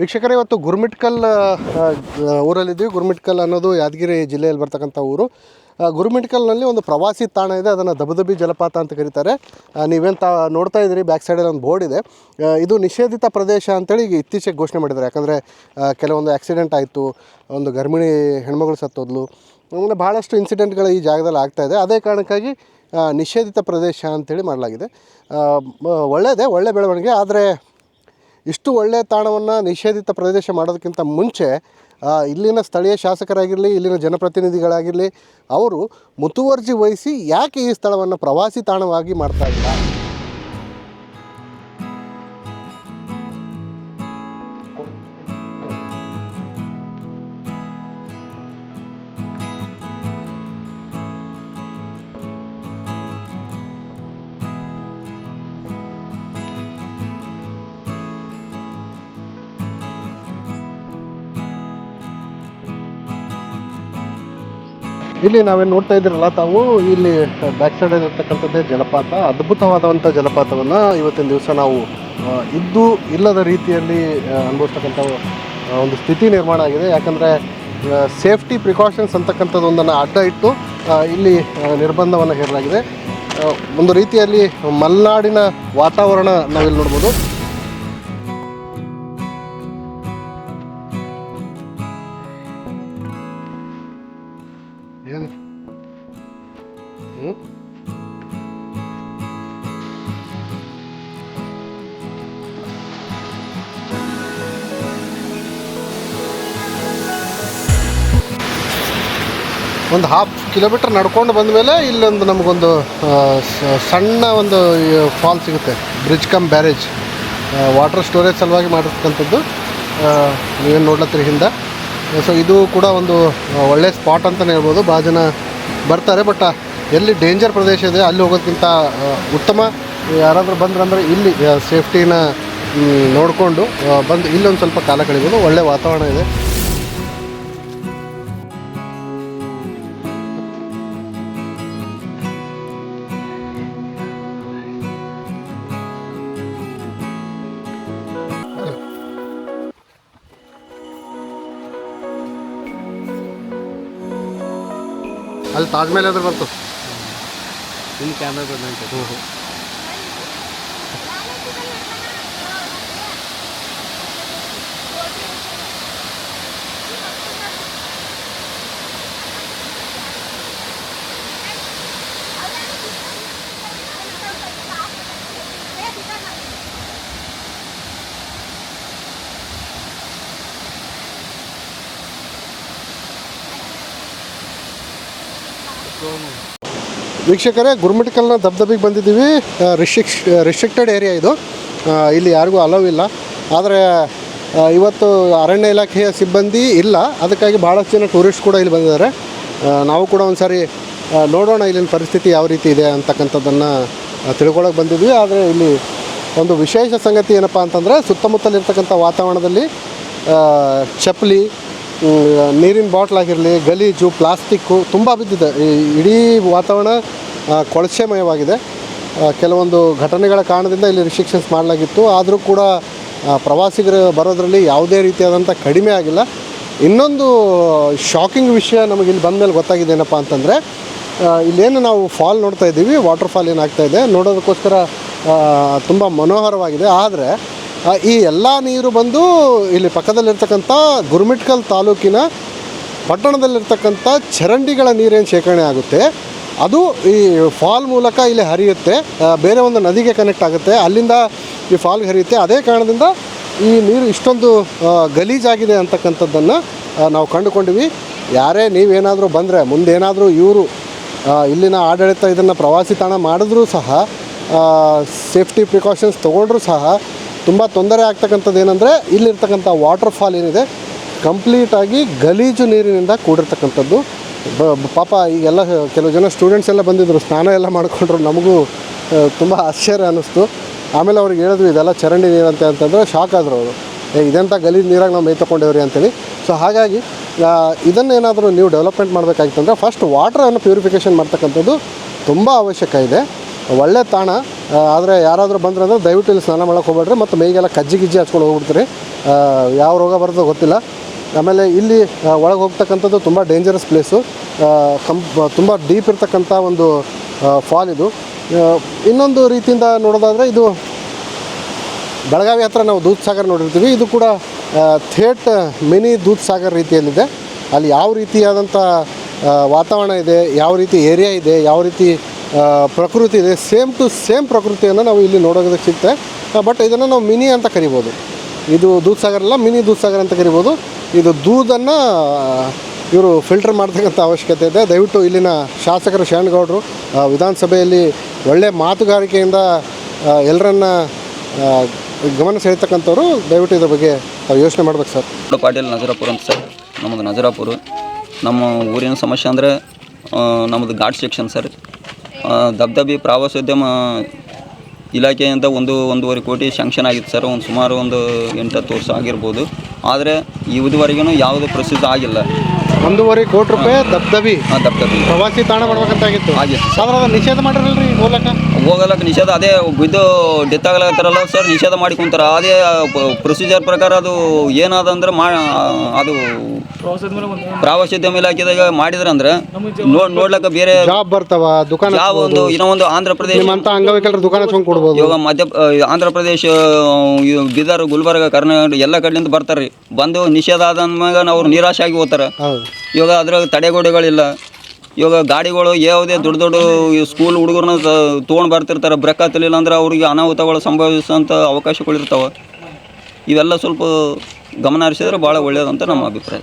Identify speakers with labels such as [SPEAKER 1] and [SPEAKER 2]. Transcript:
[SPEAKER 1] ವೀಕ್ಷಕರೇ, ಇವತ್ತು ಗುರ್ಮಿಟ್ಕಲ್ ಊರಲ್ಲಿದ್ದೀವಿ. ಗುರ್ಮಿಟ್ಕಲ್ ಅನ್ನೋದು ಯಾದಗಿರಿ ಜಿಲ್ಲೆಯಲ್ಲಿ ಬರ್ತಕ್ಕಂಥ ಊರು. ಗುರ್ಮಿಟ್ಕಲ್ನಲ್ಲಿ ಒಂದು ಪ್ರವಾಸಿ ತಾಣ ಇದೆ. ಅದನ್ನು ದಬದಬಿ ಜಲಪಾತ ಅಂತ ಕರೀತಾರೆ. ನೀವೇನು ನೋಡ್ತಾ ಇದ್ದೀರಿ, ಬ್ಯಾಕ್ ಸೈಡಲ್ಲಿ ಒಂದು ಬೋರ್ಡ್ ಇದೆ. ಇದು ನಿಷೇಧಿತ ಪ್ರದೇಶ ಅಂತೇಳಿ ಈಗ ಇತ್ತೀಚೆಗೆ ಘೋಷಣೆ ಮಾಡಿದ್ದಾರೆ. ಯಾಕಂದರೆ ಕೆಲವೊಂದು ಆಕ್ಸಿಡೆಂಟ್ ಆಯಿತು, ಒಂದು ಗರ್ಭಿಣಿ ಹೆಣ್ಮಗಳು ಸತ್ತೋದ್ಲು. ಆಮೇಲೆ ಭಾಳಷ್ಟು ಇನ್ಸಿಡೆಂಟ್ಗಳು ಈ ಜಾಗದಲ್ಲಿ ಆಗ್ತಾ ಇದೆ. ಅದೇ ಕಾರಣಕ್ಕಾಗಿ ನಿಷೇಧಿತ ಪ್ರದೇಶ ಅಂತೇಳಿ ಮಾಡಲಾಗಿದೆ. ಒಳ್ಳೆಯದೇ ಒಳ್ಳೆ ಬೆಳವಣಿಗೆ. ಆದರೆ ಇಷ್ಟು ಒಳ್ಳೆಯ ತಾಣವನ್ನು ನಿಷೇಧಿತ ಪ್ರದೇಶ ಮಾಡೋದಕ್ಕಿಂತ ಮುಂಚೆ ಇಲ್ಲಿನ ಸ್ಥಳೀಯ ಶಾಸಕರಾಗಿರಲಿ, ಇಲ್ಲಿನ ಜನಪ್ರತಿನಿಧಿಗಳಾಗಿರಲಿ, ಅವರು ಮುತುವರ್ಜಿ ವಹಿಸಿ ಯಾಕೆ ಈ ಸ್ಥಳವನ್ನು ಪ್ರವಾಸಿ ತಾಣವಾಗಿ ಮಾಡ್ತಾ ಇಲ್ಲ? ಇಲ್ಲಿ ನಾವೇನು ನೋಡ್ತಾ ಇದ್ದೀರಲ್ಲ ತಾವು, ಇಲ್ಲಿ ಬ್ಯಾಕ್ ಸೈಡಲ್ಲಿ ಇರ್ತಕ್ಕಂಥದ್ದೇ ಜಲಪಾತ. ಅದ್ಭುತವಾದಂಥ ಜಲಪಾತವನ್ನು ಇವತ್ತಿನ ದಿವಸ ನಾವು ಇದ್ದು ಇಲ್ಲದ ರೀತಿಯಲ್ಲಿ ಅನುಭವಿಸ್ತಕ್ಕಂಥ ಒಂದು ಸ್ಥಿತಿ ನಿರ್ಮಾಣ ಆಗಿದೆ. ಯಾಕಂದರೆ ಸೇಫ್ಟಿ ಪ್ರಿಕಾಷನ್ಸ್ ಅಂತಕ್ಕಂಥದ್ದು ಒಂದನ್ನು ಅಡ್ಡ ಇಟ್ಟು ಇಲ್ಲಿ ನಿರ್ಬಂಧವನ್ನು ಹೇರಲಾಗಿದೆ. ಒಂದು ರೀತಿಯಲ್ಲಿ ಮಲೆನಾಡಿನ ವಾತಾವರಣ ನಾವಿಲ್ಲಿ ನೋಡ್ಬೋದು. ಒಂದು ಹಾಫ್ ಕಿಲೋಮೀಟರ್ ನಡ್ಕೊಂಡು ಬಂದಮೇಲೆ ಇಲ್ಲೊಂದು ನಮಗೊಂದು ಸಣ್ಣ ಒಂದು ಫಾಲ್ ಸಿಗುತ್ತೆ. Bridge cum barrage water storage ಸಲುವಾಗಿ ಮಾಡಿರ್ತಕ್ಕಂಥದ್ದು. ನೀವೇನು ನೋಡ್ಲತ್ತೀರಿ ಹಿಂದೆ. ಸೊ ಇದು ಕೂಡ ಒಂದು ಒಳ್ಳೆ ಸ್ಪಾಟ್ ಅಂತಲೇ ಹೇಳ್ಬೋದು. ಭಾಳ ಜನ ಬರ್ತಾರೆ ಬಟ್ ಎಲ್ಲಿ ಡೇಂಜರ್ ಪ್ರದೇಶ ಇದೆ, ಅಲ್ಲಿ ಹೋಗೋದಕ್ಕಿಂತ ಉತ್ತಮ. ಯಾರಾದರೂ ಬಂದ್ರಂದರೆ ಇಲ್ಲಿ ಸೇಫ್ಟಿನ ನೋಡಿಕೊಂಡು ಬಂದು ಇಲ್ಲೊಂದು ಸ್ವಲ್ಪ ಕಾಲ ಕಳಿಬೋದು. ಒಳ್ಳೆ ವಾತಾವರಣ ಇದೆ. ಅಲ್ಲಿ ತಾಜ್ಮಹಲ್ ಎದುರು ಬಂತು
[SPEAKER 2] ನಿಮ್ಮ ಕ್ಯಾಮ್ರಾ ಬಂದಂತೆ
[SPEAKER 1] ಹ್ಞೂ ಹ್ಞೂ ವೀಕ್ಷಕರೇ ಗುರುಮಿಟ್ಕಲ್ನ ದಬ್ದಬಿಗೆ ಬಂದಿದ್ದೀವಿ. ರಿಸ್ಟ್ರಿಕ್ ರಿಸ್ಟ್ರಿಕ್ಟೆಡ್ ಏರಿಯಾ ಇದು. ಇಲ್ಲಿ ಯಾರಿಗೂ ಅಲವ್ ಇಲ್ಲ. ಆದರೆ ಇವತ್ತು ಅರಣ್ಯ ಇಲಾಖೆಯ ಸಿಬ್ಬಂದಿ ಇಲ್ಲ. ಅದಕ್ಕಾಗಿ ಭಾಳಷ್ಟು ಜನ ಟೂರಿಸ್ಟ್ ಕೂಡ ಇಲ್ಲಿ ಬಂದಿದ್ದಾರೆ. ನಾವು ಕೂಡ ಒಂದು ಸಾರಿ ನೋಡೋಣ ಇಲ್ಲಿನ ಪರಿಸ್ಥಿತಿ ಯಾವ ರೀತಿ ಇದೆ ಅಂತಕ್ಕಂಥದ್ದನ್ನು ತಿಳ್ಕೊಳಕ್ಕೆ ಬಂದಿದ್ವಿ. ಆದರೆ ಇಲ್ಲಿ ಒಂದು ವಿಶೇಷ ಸಂಗತಿ ಏನಪ್ಪ ಅಂತಂದರೆ, ಸುತ್ತಮುತ್ತಲಿರ್ತಕ್ಕಂಥ ವಾತಾವರಣದಲ್ಲಿ ಚಪ್ಪಲಿ ನೀರಿನ ಬಾಟ್ಲ್ ಆಗಿರಲಿ, ಗಲೀಜು, ಪ್ಲಾಸ್ಟಿಕ್ಕು ತುಂಬ ಬಿದ್ದಿದೆ. ಈ ಇಡೀ ವಾತಾವರಣ ಕೊಳಚೆಮಯವಾಗಿದೆ. ಕೆಲವೊಂದು ಘಟನೆಗಳ ಕಾರಣದಿಂದ ಇಲ್ಲಿ ರಿಸ್ಟ್ರಿಕ್ಷನ್ಸ್ ಮಾಡಲಾಗಿತ್ತು. ಆದರೂ ಕೂಡ ಪ್ರವಾಸಿಗರು ಬರೋದರಲ್ಲಿ ಯಾವುದೇ ರೀತಿಯಾದಂಥ ಕಡಿಮೆ ಆಗಿಲ್ಲ. ಇನ್ನೊಂದು ಶಾಕಿಂಗ್ ವಿಷಯ ನಮಗೆ ಇಲ್ಲಿ ಬಂದ ಮೇಲೆ ಗೊತ್ತಾಗಿದೆ ಏನಪ್ಪ ಅಂತಂದರೆ ಇಲ್ಲೇನು ನಾವು ಫಾಲ್ ನೋಡ್ತಾ ಇದ್ದೀವಿ ವಾಟರ್ ಫಾಲ್ ಏನಾಗ್ತಾ ಇದೆ, ನೋಡೋದಕ್ಕೋಸ್ಕರ ತುಂಬ ಮನೋಹರವಾಗಿದೆ. ಆದರೆ ಈ ಎಲ್ಲ ನೀರು ಬಂದು ಇಲ್ಲಿ ಪಕ್ಕದಲ್ಲಿರ್ತಕ್ಕಂಥ ಗುರುಮಿಟ್ಕಲ್ ತಾಲೂಕಿನ ಪಟ್ಟಣದಲ್ಲಿರ್ತಕ್ಕಂಥ ಚರಂಡಿಗಳ ನೀರೇನು ಶೇಖರಣೆ ಆಗುತ್ತೆ. ಅದು ಈ ಫಾಲ್ ಮೂಲಕ ಇಲ್ಲಿ ಹರಿಯುತ್ತೆ. ಬೇರೆ ಒಂದು ನದಿಗೆ ಕನೆಕ್ಟ್ ಆಗುತ್ತೆ. ಅಲ್ಲಿಂದ ಈ ಫಾಲ್ಗೆ ಹರಿಯುತ್ತೆ. ಅದೇ ಕಾರಣದಿಂದ ಈ ನೀರು ಇಷ್ಟೊಂದು ಗಲೀಜಾಗಿದೆ ಅಂತಕ್ಕಂಥದ್ದನ್ನು ನಾವು ಕಂಡುಕೊಂಡ್ವಿ. ಯಾರೇ ನೀವೇನಾದರೂ ಬಂದರೆ, ಮುಂದೇನಾದರೂ ಇವರು ಇಲ್ಲಿನ ಆಡಳಿತ ಇದನ್ನು ಪ್ರವಾಸಿ ತಾಣ ಮಾಡಿದ್ರೂ ಸಹ ಸೇಫ್ಟಿ ಪ್ರಿಕಾಷನ್ಸ್ ತೊಗೊಂಡ್ರೂ ಸಹ ತುಂಬ ತೊಂದರೆ ಆಗ್ತಕ್ಕಂಥದ್ದು ಏನಂದರೆ, ಇಲ್ಲಿರ್ತಕ್ಕಂಥ ವಾಟರ್ ಫಾಲ್ ಏನಿದೆ ಕಂಪ್ಲೀಟಾಗಿ ಗಲೀಜು ನೀರಿನಿಂದ ಕೂಡಿರ್ತಕ್ಕಂಥದ್ದು. ಪಾಪ ಈಗೆಲ್ಲ ಕೆಲವು ಜನ ಸ್ಟೂಡೆಂಟ್ಸ್ ಎಲ್ಲ ಬಂದಿದ್ದರು ಸ್ನಾನ ಎಲ್ಲ ಮಾಡಿಕೊಂಡ್ರು, ನಮಗೂ ತುಂಬ ಆಶ್ಚರ್ಯ ಅನ್ನಿಸ್ತು. ಆಮೇಲೆ ಅವ್ರಿಗೆ ಹೇಳಿದ್ರು ಇದೆಲ್ಲ ಚರಂಡಿ ನೀರಂತೆ ಅಂತಂದರೆ ಶಾಕ್ ಆದರು ಅವರು. ಇದೆಂಥ ಗಲೀಜು ನೀರಾಗಿ ನಾವು ಮೈ ತೊಗೊಂಡೇವ್ರಿ ಅಂತೇಳಿ. ಸೊ ಹಾಗಾಗಿ ಇದನ್ನೇನಾದರೂ ನೀವು ಡೆವಲಪ್ಮೆಂಟ್ ಮಾಡಬೇಕಾಗಿತ್ತಂದರೆ ಫಸ್ಟ್ ವಾಟ್ರನ್ನು ಪ್ಯೂರಿಫಿಕೇಷನ್ ಮಾಡ್ತಕ್ಕಂಥದ್ದು ತುಂಬ ಅವಶ್ಯಕ ಇದೆ. ಒಳ್ಳೆ ತಾಣ. ಆದರೆ ಯಾರಾದರೂ ಬಂದ್ರೆ ಅಂದರೆ ದಯವಿಟ್ಟು ಇಲ್ಲಿ ಸ್ನಾನ ಮಾಡೋಕೆ ಹೋಗ್ಬೇಡ್ರಿ. ಮತ್ತು ಮೈಗೆಲ್ಲ ಕಜ್ಜಿ ಗಿಜ್ಜಿ ಹಚ್ಕೊಂಡು ಹೋಗ್ಬಿಡ್ತೀರಿ. ಯಾವ ರೋಗ ಬರೋದು ಗೊತ್ತಿಲ್ಲ. ಆಮೇಲೆ ಇಲ್ಲಿ ಒಳಗೆ ಹೋಗ್ತಕ್ಕಂಥದ್ದು ತುಂಬ ಡೇಂಜರಸ್ ಪ್ಲೇಸು ಕಂ, ತುಂಬ ಡೀಪ್ ಇರ್ತಕ್ಕಂಥ ಒಂದು ಫಾಲ್ ಇದು. ಇನ್ನೊಂದು ರೀತಿಯಿಂದ ನೋಡೋದಾದರೆ ಇದು ಬೆಳಗಾವಿ ಹತ್ರ ನಾವು ದೂದ್ ಸಾಗರ್ ನೋಡಿರ್ತೀವಿ. ಇದು ಕೂಡ ಥೇಟ್ ಮಿನಿ ದೂದ್ ಸಾಗರ್ ರೀತಿಯಲ್ಲಿದೆ. ಅಲ್ಲಿ ಯಾವ ರೀತಿಯಾದಂಥ ವಾತಾವರಣ ಇದೆ, ಯಾವ ರೀತಿ ಏರಿಯಾ ಇದೆ, ಯಾವ ರೀತಿ ಪ್ರಕೃತಿ ಇದೆ. ಸೇಮ್ ಟು ಸೇಮ್ ಪ್ರಕೃತಿಯನ್ನು ನಾವು ಇಲ್ಲಿ ನೋಡೋದಕ್ಕೆ ಸಿಗುತ್ತೆ. ಬಟ್ ಇದನ್ನು ನಾವು ಮಿನಿ ಅಂತ ಕರಿಬೋದು. ಇದು ದೂದ್ ಸಾಗರ್ ಅಲ್ಲ, ಮಿನಿ ದೂದ್ ಸಾಗರ್ ಅಂತ ಕರಿಬೋದು. ಇದು ದೂದನ್ನು ಇವರು ಫಿಲ್ಟರ್ ಮಾಡ್ತಕ್ಕಂಥ ಅವಶ್ಯಕತೆ ಇದೆ. ದಯವಿಟ್ಟು ಇಲ್ಲಿನ ಶಾಸಕರು ಶರಣಗೌಡರು ವಿಧಾನಸಭೆಯಲ್ಲಿ ಒಳ್ಳೆಯ ಮಾತುಗಾರಿಕೆಯಿಂದ ಎಲ್ಲರನ್ನ ಗಮನ ಸೆಳೀತಕ್ಕಂಥವ್ರು ದಯವಿಟ್ಟು ಇದ್ರ ಬಗ್ಗೆ ಯೋಚನೆ ಮಾಡ್ಬೇಕು ಸರ್.
[SPEAKER 3] ಪಾಟೀಲ್ ನಜರಾಪುರ ಅಂತ ಸರ್. ನಮ್ಮದು ನಜರಾಪುರ. ನಮ್ಮ ಊರಿನ ಸಮಸ್ಯೆ ಅಂದರೆ ನಮ್ಮದು ಘಾಟ್ ಸೆಕ್ಷನ್ ಸರ್. ದಬ್ದಬಿ ಪ್ರವಾಸೋದ್ಯಮ ಇಲಾಖೆಯಿಂದ ಒಂದು ಒಂದೂವರೆ ಕೋಟಿ ಶಾಂಕ್ಷನ್ ಆಗಿತ್ತು ಸರ್. ಒಂದು ಸುಮಾರು ಒಂದು ಎಂಟತ್ತು ವರ್ಷ ಆಗಿರ್ಬೋದು. ಆದರೆ ಇದುವರೆಗೂ ಯಾವುದೇ ಪ್ರಸಿದ್ಧ ಆಗಿಲ್ಲ.
[SPEAKER 1] ಒಂದೂವರೆ ಕೋಟಿ ರೂಪಾಯಿ ದಬ್ದಬಿ.
[SPEAKER 3] ಆ ದಬ್ದಬಿ.
[SPEAKER 1] ಪ್ರವಾಸಿ ತಾಣ ಮಾಡ್ಬೇಕಂತಾಗಿತ್ತು.
[SPEAKER 3] ಆಗಿತ್ತು
[SPEAKER 1] ಆದ್ರೆ ಅದನ್ನ ನಿಷೇಧ ಮಾಡಿರಲ್ರಿ ಹೋಗಲಕ್ಕ?
[SPEAKER 3] ಹೋಗಲಕ್ಕೆ ನಿಷೇಧ ಅದೇ ಬಿದ್ದು ಡೆತ್ ಆಗ್ಲತ್ತಾರಲ್ಲ ಸರ್ ನಿಷೇಧ ಮಾಡಿ ಕುಂತಾರ. ಅದೇ ಪ್ರೊಸೀಜರ್ ಪ್ರಕಾರ ಅದು ಏನಾದ ಅಂದ್ರೆ ಮಾ ಅದು ಪ್ರವಾಸೋದ್ಯಮ ಇಲಾಖೆದಾಗ ಮಾಡಿದ್ರಂದ್ರೆ ನೋಡ್ ನೋಡ್ಲಕ್ಕ ಬೇರೆ
[SPEAKER 1] ಜಾಬ್ ಬರ್ತಾವ ದುಕಾನ
[SPEAKER 3] ಯಾವ ಒಂದು ಇನ್ನೊಂದು ಒಂದು ಆಂಧ್ರ ಪ್ರದೇಶ
[SPEAKER 1] ನಿಮ್ಮಂತ ಅಂಗವಿಕಲರ ದುಕಾನ ಹಚ್ಕೊಂಡು ಕೊಡ್ಬೋದು.
[SPEAKER 3] ಇವಾಗ ಮಧ್ಯ ಆಂಧ್ರ ಪ್ರದೇಶ ಬೀದರ್ ಗುಲ್ಬರ್ಗ ಕರ್ನಾಟಕ ಎಲ್ಲ ಕಡೆಯಿಂದ ಬರ್ತಾರ್ರಿ. ಬಂದು ನಿಷೇಧ ಆದಂದ್ಮ್ಯಾಗ ಅವ್ರು ನಿರಾಶೆ ಆಗಿ ಹೋಗ್ತಾರೆ ಇವಾಗ ಅದ್ರಾಗ ತಡೆಗೋಡೆಗಳಿಲ್ಲ. ಇವಾಗ ಗಾಡಿಗಳು ಯಾವುದೇ ದೊಡ್ಡ ದೊಡ್ಡ ಸ್ಕೂಲ್ ಹುಡುಗರನ್ನ ತೊಗೊಂಡು ಬರ್ತಿರ್ತಾರೆ. ಬ್ರೇಕ್ ಹತ್ತಲಿಲ್ಲ ಅಂದ್ರೆ ಅವ್ರಿಗೆ ಅನಾಹುತಗಳು ಸಂಭವಿಸುವಂಥ ಅವಕಾಶಗಳಿರ್ತಾವೆ ಇವೆಲ್ಲ ಸ್ವಲ್ಪ ಗಮನ ಹರಿಸಿದ್ರೆ ಭಾಳ ಒಳ್ಳೆಯದಂತ ನಮ್ಮ ಅಭಿಪ್ರಾಯ